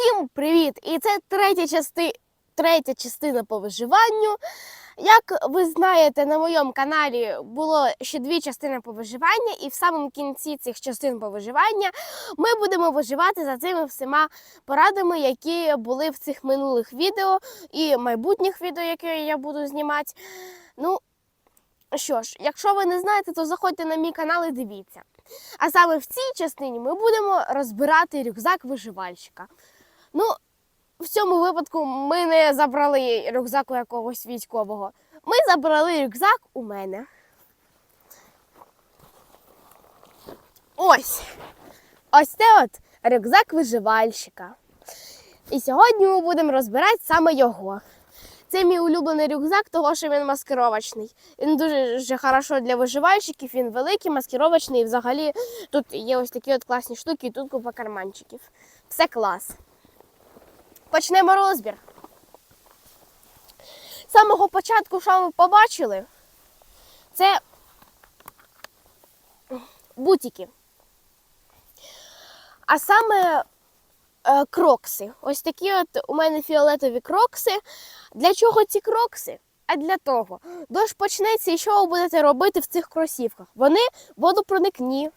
Всім привіт! І це третя, части... третя частина по виживанню. Як ви знаєте, на моєму каналі було ще дві частини по виживанню, і в самому кінці цих частин по виживання ми будемо виживати за цими всіма порадами, які були в цих минулих відео і майбутніх відео, які я буду знімати. Ну, що ж, якщо ви не знаєте, то заходьте на мій канал і дивіться. А саме в цій частині ми будемо розбирати рюкзак виживальщика. Ну, в цьому випадку ми не забрали рюкзак у якогось військового. Ми забрали рюкзак у мене. Ось. Ось це от рюкзак виживальщика. І сьогодні ми будемо розбирати саме його. Це мій улюблений рюкзак, того що він маскировочний. Він дуже хорошо для виживальщиків, він великий, маскировочний. І взагалі тут є ось такі от класні штуки, і тут купа карманчиків. Все клас. Почнемо розбір. З самого початку, що ми побачили, це бутики. А саме е, крокси. Ось такі от у мене фіолетові крокси. Для чого ці крокси? А для того, дощ почнеться, і що ви будете робити в цих кросівках? Вони водопроникні.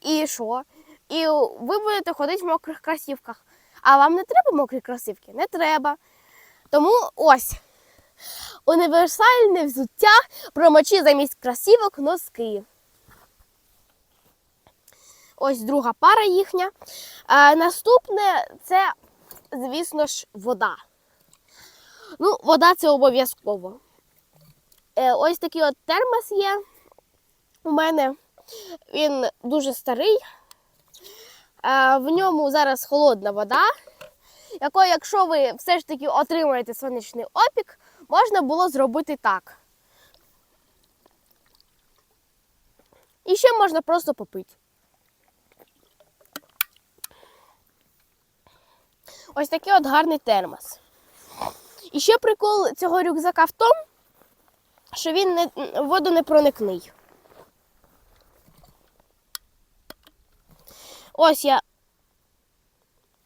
І що? І ви будете ходити в мокрих кросівках. А вам не треба мокрі кросівки? Не треба. Тому ось універсальне взуття промочи замість кросівок носки. Ось друга пара їхня. А, наступне це, звісно ж, вода. Ну, вода це обов'язково. Е, ось такий от термос є у мене. Він дуже старий. Е, в ньому зараз холодна вода, якою, якщо ви все ж таки отримаєте сонячний опік, можна було зробити так. І ще можна просто попити. Ось такий от гарний термос. І ще прикол цього рюкзака в тому, що він не, водонепроникний. Ось я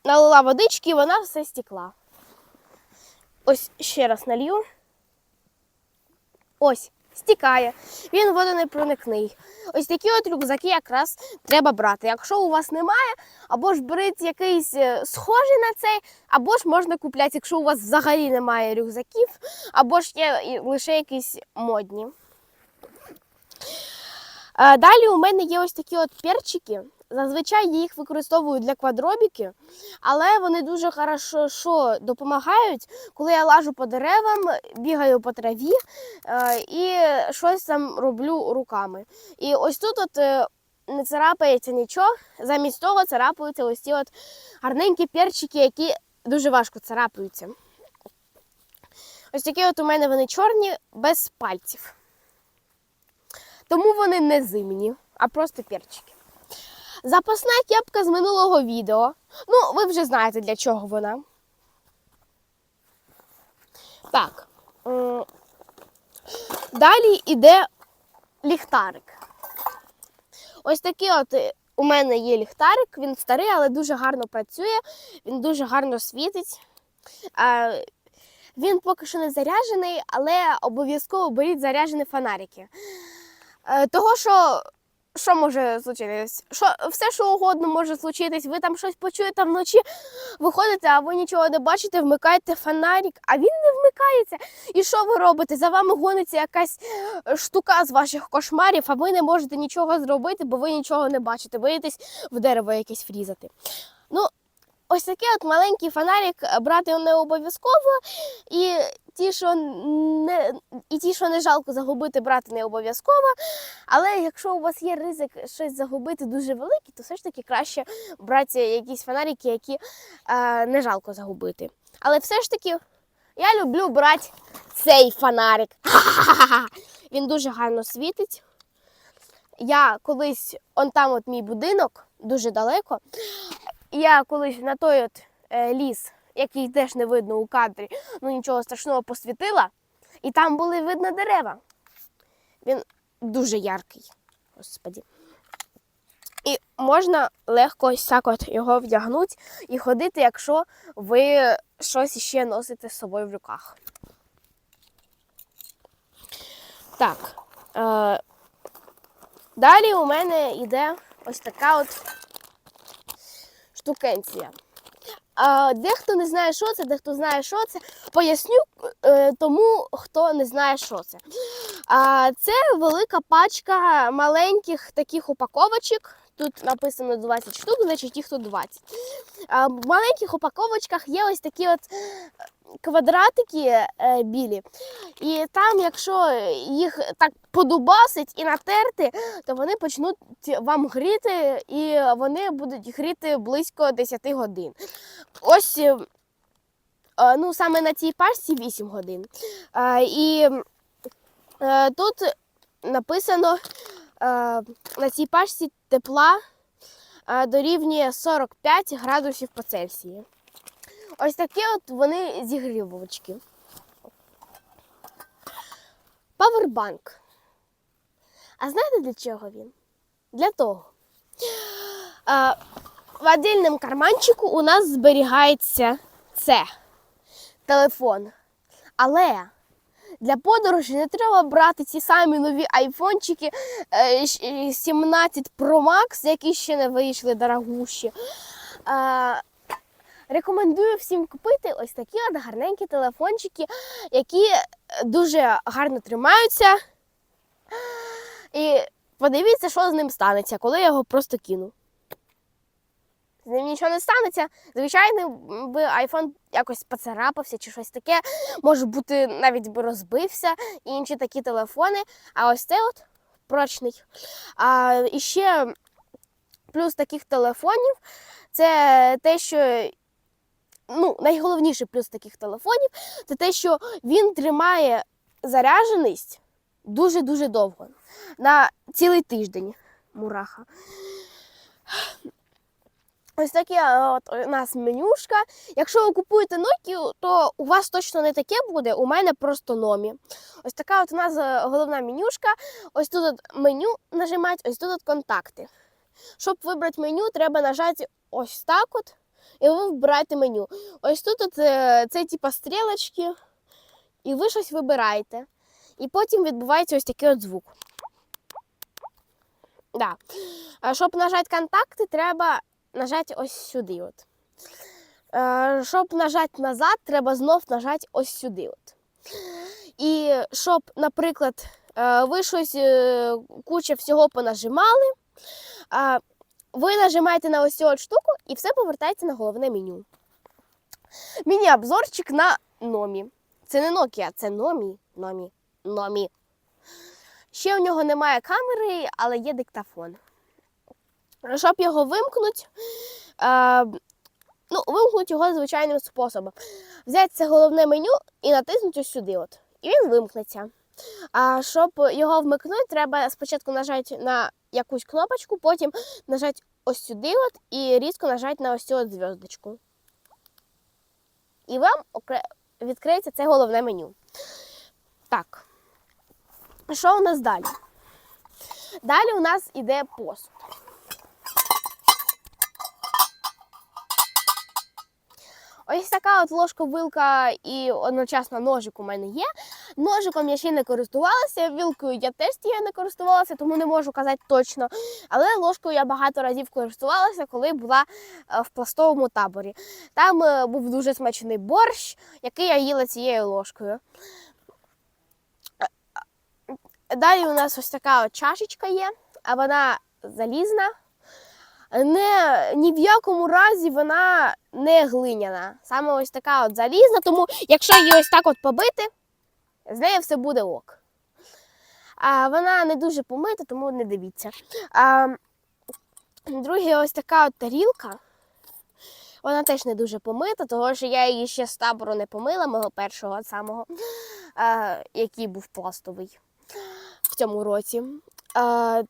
налила водички, і вона все стекла. Ось ще раз налью. Ось, стікає. Він водонепроникний. Ось такі от рюкзаки якраз треба брати. Якщо у вас немає, або ж беріть якийсь е, схожий на цей, або ж можна купляти, якщо у вас взагалі немає рюкзаків, або ж є лише якісь модні. Е, Далі у мене є ось такі от перчики. Зазвичай їх використовую для квадробіки, але вони дуже хорошо допомагають, коли я лажу по деревам, бігаю по траві е, і щось там роблю руками. І ось тут от е, не царапається нічого, замість того царапаються ось ці от гарненькі перчики, які дуже важко царапаються. Ось такі от у мене вони чорні, без пальців. Тому вони не зимні, а просто перчики. Запасна кепка з минулого відео. Ну, ви вже знаєте, для чого вона. Так. Далі йде ліхтарик. Ось такий от е, у мене є ліхтарик, він старий, але дуже гарно працює, він дуже гарно світить. Він поки що не заряджений, але обов'язково беріть заряджені фонарики. Е, Того, що що може случитись? Що, все, що угодно може случитись. Ви там щось почуєте вночі, виходите, а ви нічого не бачите, вмикаєте фонарик, а він не вмикається. І що ви робите? За вами гониться якась е, штука з ваших кошмарів, а ви не можете нічого зробити, бо ви нічого не бачите. Боїтесь в дерево якесь врізати. Ну, ось такий от маленький фонарик е, брати не обов'язково. І ті, що не, і ті, що не жалко загубити, брати не обов'язково. Але якщо у вас є ризик щось загубити дуже великий, то все ж таки краще брати якісь фонарики, які е, не жалко загубити. Але все ж таки я люблю брати цей фонарик. Він дуже гарно світить. Я колись, он там от мій будинок, дуже далеко. Я колись на той от е, ліс, який теж не видно у кадрі, ну нічого страшного посвітила, і там були видно дерева. Він дуже яркий. Господі. І можна легко ось так от його вдягнути і ходити, якщо ви щось ще носите з собою в руках. Так. Е, далі у мене йде ось така от штукенція. А, дехто не знає, що це, дехто знає, що це. Поясню е, тому, хто не знає, що це. А, це велика пачка маленьких таких упаковочок. Тут написано 20 штук, значить їх тут 20. А, в маленьких упаковочках є ось такі от квадратики е, білі. І там, якщо їх так подубасить і натерти, то вони почнуть вам гріти, і вони будуть гріти близько 10 годин. Ось е, е, ну, саме на цій пачці 8 годин. Е, І е, тут написано е, на цій пачці тепла е, дорівнює 45 градусів по Цельсію. Ось такі от вони зігрівувачки. Павербанк. А знаєте для чого він? Для того. А, в отдельному карманчику у нас зберігається це телефон. Але для подорожі не треба брати ці самі нові айфончики е, щ- е, 17 Pro Max, які ще не вийшли дорогущі. Рекомендую всім купити ось такі от гарненькі телефончики, які дуже гарно тримаються. І подивіться, що з ним станеться, коли я його просто кину. З ним нічого не станеться. Звичайно, би iPhone якось поцарапався чи щось таке. Може бути, навіть би розбився і інші такі телефони. А ось це от прочний. А і ще плюс таких телефонів це те, що ну, найголовніший плюс таких телефонів це те, що він тримає зарядженість дуже-дуже довго. На цілий тиждень. Мураха. Ось таке от у нас менюшка. Якщо ви купуєте Nokia, то у вас точно не таке буде, у мене просто номі. Ось така от у нас е, головна менюшка. Ось тут от меню нажимати, ось тут от контакти. Щоб вибрати меню, треба нажати ось так от, і ви вибираєте меню. Ось тут от, е, це типа стрілочки, і ви щось вибираєте. І потім відбувається ось такий от звук. Да. Щоб нажати контакти, треба нажати ось сюди. От. Щоб нажати назад, треба знов нажати ось сюди. От. І щоб, наприклад, е, ви щось е, куча всього понажимали, ви нажимаєте на ось цю штуку і все повертається на головне меню. Міні-обзорчик на номі. Це не Nokia, це номі. Номі. Номі. Ще у нього немає камери, але є диктофон. Щоб його вимкнути, е, ну, вимкнуть його звичайним способом. Взяти це головне меню і натиснути ось сюди. От, і він вимкнеться. А щоб його вмикнути, треба спочатку нажати на якусь кнопочку, потім нажати ось сюди от, і різко нажати на ось цю от зв'язочку. І вам відкриється це головне меню. Так. Що у нас далі? Далі у нас іде посуд. Ось така от ложка, вилка і одночасно ножик у мене є. Ножиком я ще не користувалася, вілкою я теж тією не користувалася, тому не можу казати точно. Але ложкою я багато разів користувалася, коли була е, в пластовому таборі. Там е, був дуже смачний борщ, який я їла цією ложкою. Далі у нас ось така от чашечка є, а вона залізна. Не, ні в якому разі вона не глиняна. Саме ось така от залізна, тому якщо її ось так от побити, з нею все буде ок. А вона не дуже помита, тому не дивіться. А, друге, ось така от тарілка. Вона теж не дуже помита, тому що я її ще з табору не помила, мого першого самого, а, який був пластовий в цьому році. А,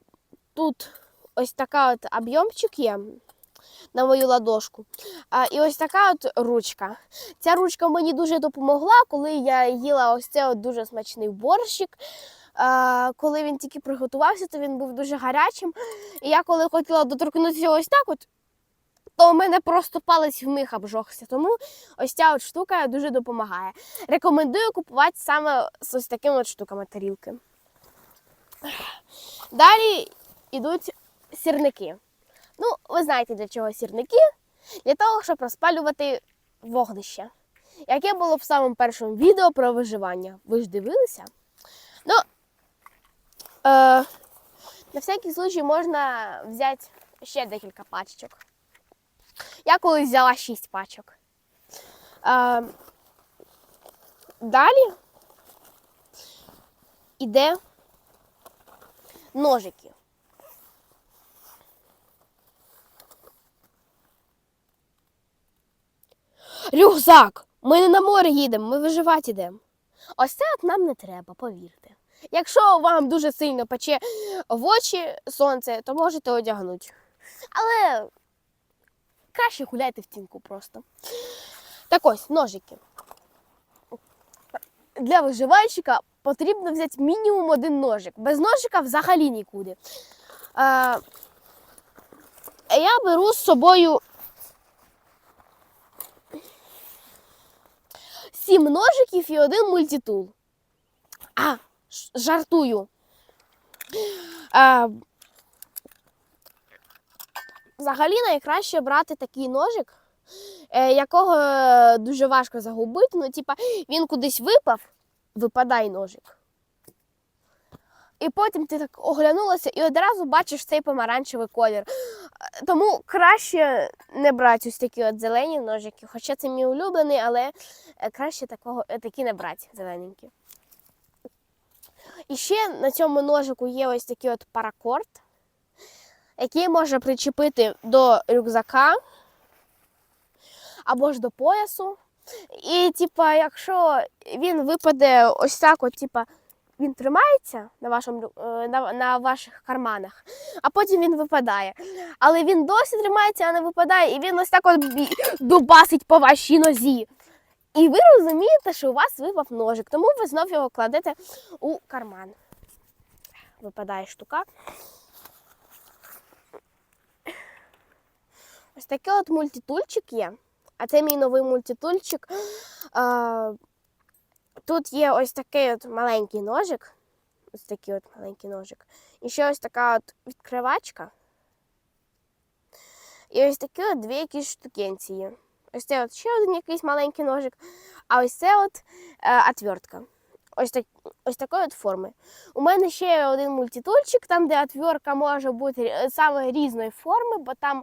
тут ось така от об'ємчик є на мою ладошку. А, і ось така от ручка. Ця ручка мені дуже допомогла, коли я їла ось це от дуже смачний борщик. е, коли він тільки приготувався, то він був дуже гарячим. І я коли хотіла доторкнутися ось так, от, то у мене просто палець вмиг обжогся. Тому ось ця от штука дуже допомагає. Рекомендую купувати саме з ось такими от штуками тарілки. Далі йдуть сірники. Ну, ви знаєте, для чого сірники? Для того, щоб розпалювати вогнище. Яке було в самому першому відео про виживання. Ви ж дивилися? Ну, е, на всякий случай можна взяти ще декілька пачечок. Я колись взяла 6 пачок. Е, далі іде ножики. Рюкзак! Ми не на море їдемо, ми виживати йдемо. Ось це от нам не треба, повірте. Якщо вам дуже сильно пече в очі сонце, то можете одягнути. Але краще гуляйте в тінку просто. Так ось, ножики. Для виживальщика потрібно взяти мінімум один ножик. Без ножика взагалі нікуди. Е, я беру з собою сім ножиків і один мультитул. А, жартую. А, взагалі найкраще брати такий ножик, е, якого е, дуже важко загубити. Ну, типа, він кудись випав, випадай ножик. І потім ти так оглянулася і одразу бачиш цей помаранчевий колір. Тому краще не брати ось такі от зелені ножики. Хоча це мій улюблений, але е, краще такого, е, такі не брати зелененькі. І ще на цьому ножику є ось такий от паракорд, який можна причепити до рюкзака або ж до поясу. І, типа, якщо він випаде ось так, от, типа, він тримається на, вашому, е, на, на ваших карманах, а потім він випадає. Але він досі тримається, а не випадає, і він ось так от дубасить по вашій нозі. І ви розумієте, що у вас випав ножик, тому ви знов його кладете у карман. Випадає штука. Ось такий от мультитульчик є. А це мій новий мультитульчик. Тут є ось такий от маленький ножик. Ось такий от маленький ножик. І ще ось така от відкривачка. І ось такі от дві якісь штукенції. Ось це от ще один якийсь маленький ножик, а ось це от е, отвертка. Ось, так, ось такої от форми. У мене ще є один мультитульчик, там, де отвертка може бути е, саме різної форми, бо там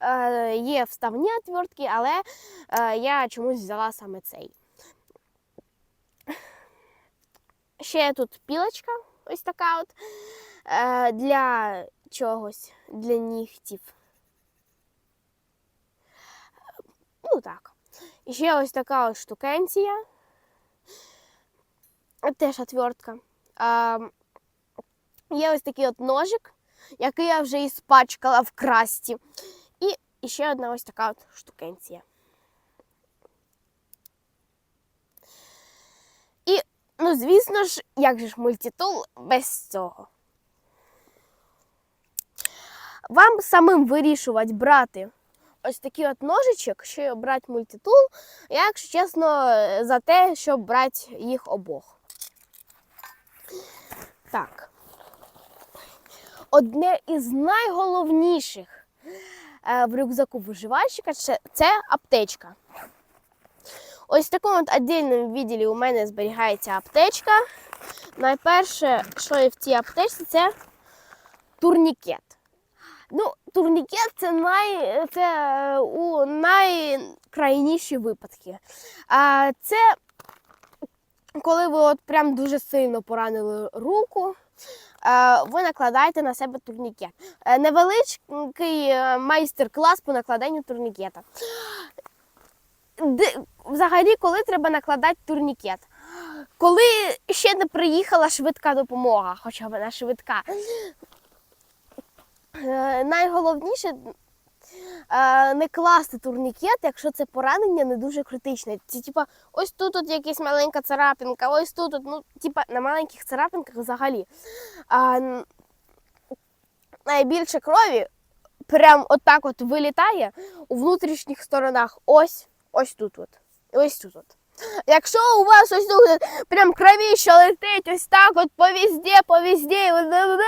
е, є вставні отвертки, але е, я чомусь взяла саме цей. Ще тут пілочка, ось така от е, для чогось, для нігтів. Ну так. І ще ось така ось штукенція. Теж отвертка. Є ось такий от ножик, який я вже іспачкала в красті. І ще одна ось така от штукенція. І, ну, звісно ж, як же ж мультитул без цього. Вам самим вирішувати брати ось такий от ножичок, чи брати мультитул. Я, якщо чесно, за те, щоб брати їх обох. Так. Одне із найголовніших е, в рюкзаку виживальщика це, це аптечка. Ось в такому от віддільному відділі у мене зберігається аптечка. Найперше, що є в цій аптечці, це турнікет. Ну, турнікет це, най, це е, у найкрайніші випадки. А це коли ви от прям дуже сильно поранили руку, е, ви накладаєте на себе турнікет. Е, Невеличкий майстер-клас по накладанню турнікета. Взагалі, коли треба накладати турнікет? Коли ще не приїхала швидка допомога, хоча вона швидка. Е, найголовніше е, не класти турнікет, якщо це поранення не дуже критичне. Це типа ось тут от якась маленька царапинка, ось тут, от, ну, типа на маленьких царапинках взагалі. Найбільше крові прям отак от вилітає у внутрішніх сторонах. Ось, ось тут от. Ось тут от. Якщо у вас ось тут прям кровіще летить ось так от по везде, по везде, от, от,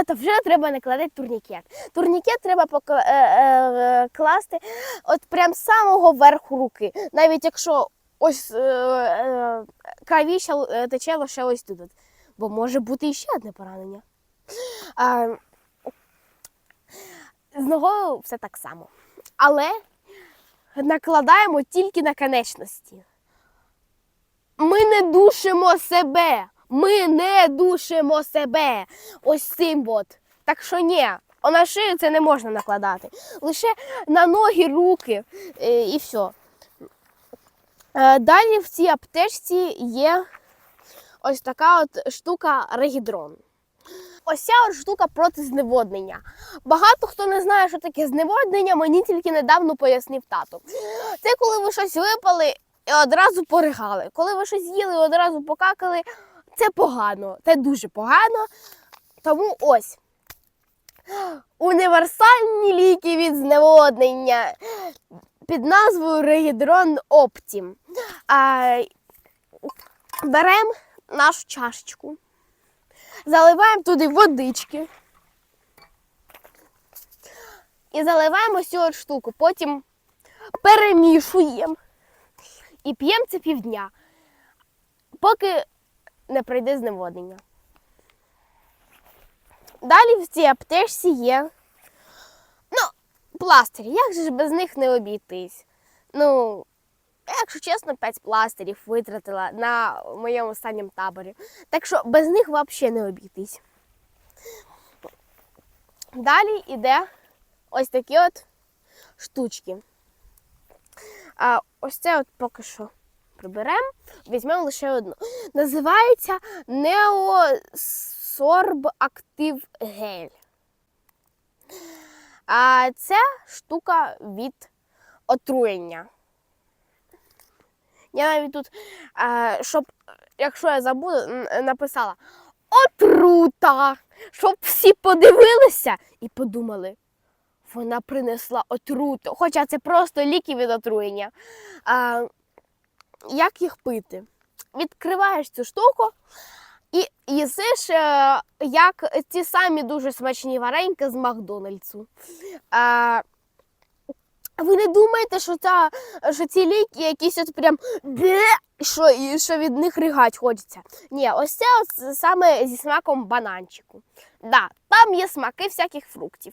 от, то вже треба накладати турнікет. Турнікет треба е, е, класти от прям з самого верху руки. Навіть якщо ось е, е, кровіще е, тече лише ось тут. от. Бо може бути іще одне поранення. З ногою все так само. Але накладаємо тільки на конечності. Ми не душимо себе. Ми не душимо себе. Ось цим от. Так що ні, на шию це не можна накладати. Лише на ноги, руки е, і все. Далі в цій аптечці є ось така от штука регідрон. Ось ця штука проти зневоднення. Багато хто не знає, що таке зневоднення, мені тільки недавно пояснив тато. Це коли ви щось випали і одразу поригали. Коли ви щось їли і одразу покакали, це погано. Це дуже погано. Тому ось. Універсальні ліки від зневоднення під назвою Регідрон Оптім. Беремо нашу чашечку, заливаємо туди водички і заливаємо цю штуку. Потім перемішуємо і п'ємо це півдня, поки не прийде зневоднення. Далі в цій аптечці є ну, пластирі. Як же ж без них не обійтись? Ну, якщо чесно, 5 пластирів витратила на моєму останньому таборі. Так що без них взагалі не обійтись. Далі йде ось такі от штучки. А ось це от поки що приберемо, візьмемо лише одну. Називається Active Gel. А це штука від отруєння. Я навіть тут, щоб, якщо я забуду, написала отрута, щоб всі подивилися і подумали, вона принесла отруту. Хоча це просто ліки від отруєння. А, як їх пити? Відкриваєш цю штуку і їсиш, е, як ці самі дуже смачні вареньки з Макдональдсу. А, ви не думаєте, що, ця, що ці ліки якісь от прям бе, що, і що від них ригать хочеться. Ні, ось це ось саме зі смаком бананчику. Да, там є смаки всяких фруктів.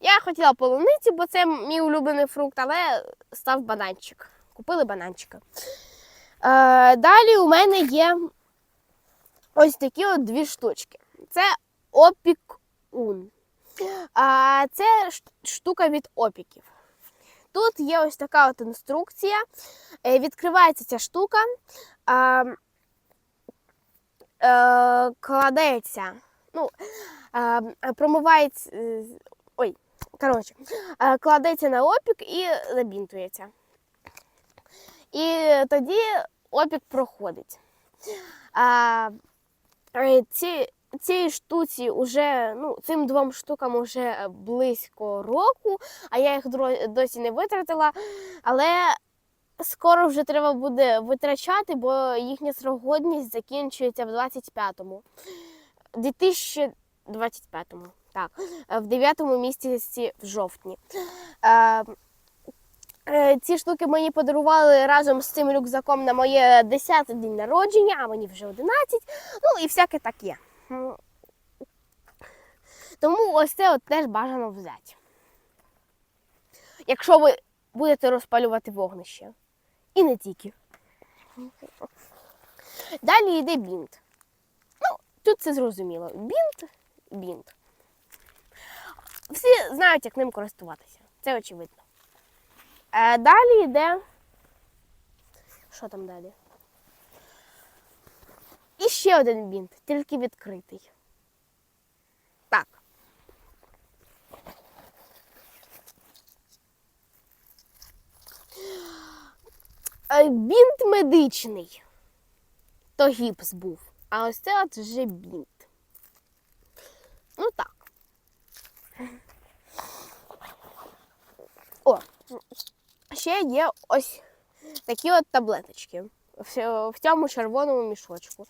Я хотіла полуниці, бо це мій улюблений фрукт, але став бананчик. Купили бананчика. Е, далі у мене є ось такі от дві штучки. Це опік-ун. А, це штука від опіків. Тут є ось така от інструкція. Е, Відкривається ця штука, е, кладеться, ну, е, промивається. Ой, коротше, кладеться на опік і забінтується. І тоді опік проходить. Ці, цій штуці уже, ну, цим двом штукам уже близько року, а я їх досі не витратила. Але скоро вже треба буде витрачати, бо їхня срогодність закінчується в 25-му. 2025-му. Так, е, в 9-му місяці в жовтні. Е, е, Ці штуки мені подарували разом з цим рюкзаком на моє 10 день народження, а мені вже 11. Ну і всяке таке. Тому ось це от теж бажано взяти. Якщо ви будете розпалювати вогнище. І не тільки. Далі йде бінт. Ну, тут це зрозуміло. Бінт, бінт. Всі знають, як ним користуватися. Це очевидно. Е, далі йде. Що там далі? І ще один бінт, тільки відкритий. Так. Е, бінт медичний. То гіпс був. А ось це от вже бінт. Ну так. О, ще є ось такі от таблеточки в, цьому червоному мішочку.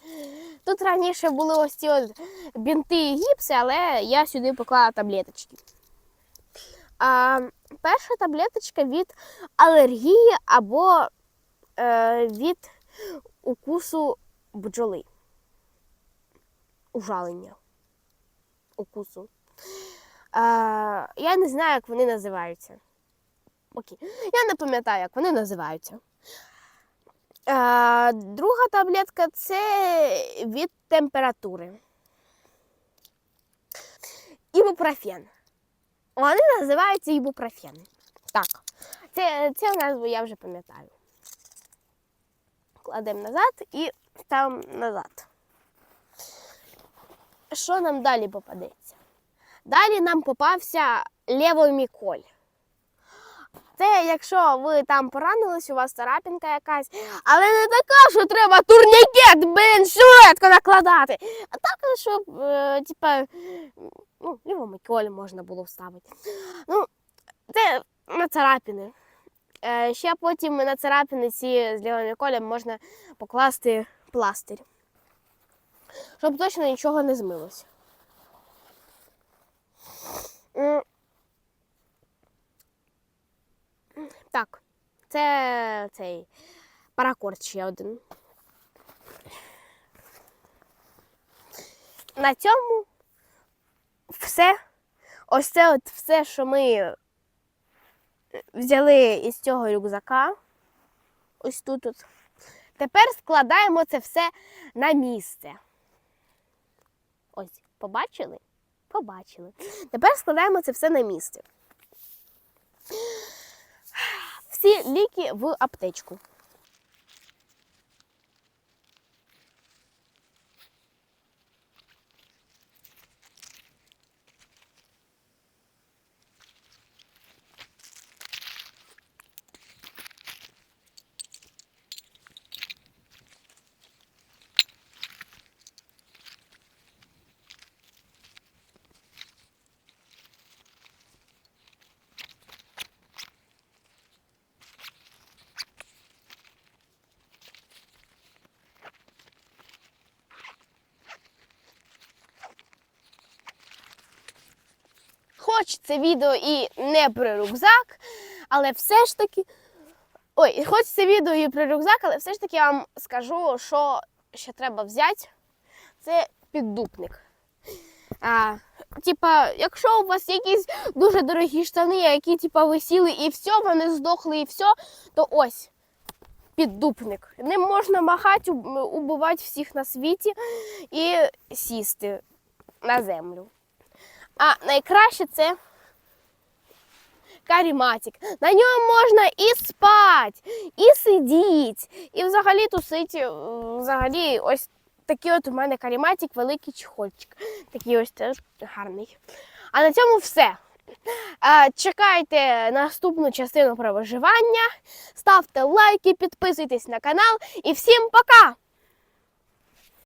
Тут раніше були ось ці от бінти і гіпси, але я сюди поклала таблеточки. А, перша таблеточка від алергії або е, від укусу бджоли. Ужалення. Укусу. А, я не знаю, як вони називаються. Окей. Я не пам'ятаю, як вони називаються. Друга таблетка це від температури. Ібупрофен. Вони називаються ібупрофен. Так, це, це назву я вже пам'ятаю. Кладемо назад і ставимо назад. Що нам далі попадеться? Далі нам попався левоміколь. Це якщо ви там поранились, у вас царапінка якась, але не така, що треба турнікет, блін, швидко накладати. А так, щоб, е, типа, ну, лівомиколь можна було вставити. Ну, це на царапини. Е, ще потім на царапини ці з лівомиколем можна покласти пластир. Щоб точно нічого не змилося. Так, це цей паракорд ще один. На цьому все. Ось це от все, що ми взяли із цього рюкзака. Ось тут. от. Тепер складаємо це все на місце. Ось, побачили? Побачили. Тепер складаємо це все на місце. Всі ліки в аптечку. Хоч це відео і не про рюкзак, але все ж таки. Ой, хоч це відео і про рюкзак, але все ж таки я вам скажу, що ще треба взяти. Це піддупник. А, типа, якщо у вас якісь дуже дорогі штани, які типа висіли і все, вони здохли і все, то ось піддупник. Ним можна махати, убивати всіх на світі і сісти на землю. А найкраще це каріматик. На ньому можна і спати, і сидіти, і взагалі тусити. Взагалі, ось такий от у мене каріматик, великий чехольчик. Такий ось теж гарний. А на цьому все. Чекайте наступну частину про виживання. Ставте лайки, підписуйтесь на канал і всім пока!